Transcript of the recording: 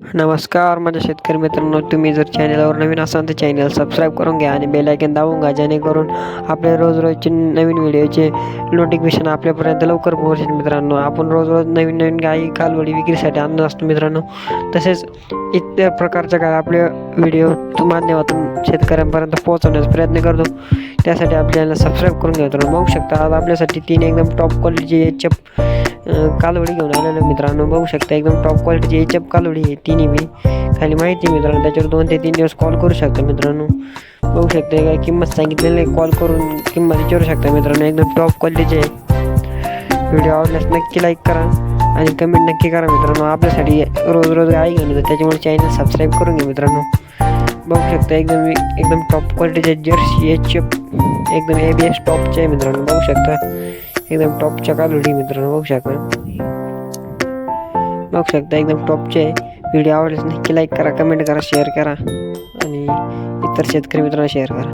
नमस्कार माझ्या शेतकरी मित्रांनो तुम्ही जर चॅनलवर नवीन असाल तर चॅनल सबस्क्राईब करून घ्या आणि बेलायकन दाबून घ्या जेणेकरून आपले रोज रोजचे नवीन व्हिडिओचे नोटिफिकेशन आपल्यापर्यंत लवकर पोहोचेल मित्रांनो. आपण रोज रोज नवीन नवीन गाई कालवडी विक्रीसाठी आणत असतो मित्रांनो. तसेच इतर प्रकारच्या गाय आपले व्हिडिओ माध्यमातून शेतकऱ्यांपर्यंत पोहोचवण्याचा प्रयत्न करतो. त्यासाठी आपल्याला सबस्क्राईब करून घ्या मित्रांनो. बघू शकता आज आपल्यासाठी तीन एकदम टॉप क्वालिटीचे एच एफ कालवडी घेऊन आलेलो मित्रांनो. बघू शकता एकदम टॉप क्वालिटीची एच एफ कालवडी आहे तिन्ही बी खाली माहिती आहे मित्रांनो त्याच्यावर दोन ते तीन दिवस कॉल करू शकता मित्रांनो. बघू शकता काय किंमत सांगितलेली आहे कॉल करून किंमत विचारू शकता मित्रांनो. एकदम टॉप क्वालिटीचे आहे. व्हिडिओ आवडल्यास नक्की लाईक करा आणि कमेंट नक्की करा मित्रांनो. आपल्यासाठी रोज रोज गाई घेऊन त्याच्यामुळे चॅनल सबस्क्राईब करून घ्या मित्रांनो. बघू शकता एकदम एकदम टॉप क्वालिटीचे जर्सी एच एफ एकदम ए बी एस टॉपचे आहे मित्रांनो. बघू शकता. एकदम टॉपच्या कालवडी मित्रांनो बघू शकता. बघू शकता एकदम टॉपचे व्हिडिओ आवडल्यास नक्की लाईक करा कमेंट करा शेअर करा. आणि इतर शेतकरी मित्रांना शेअर करा.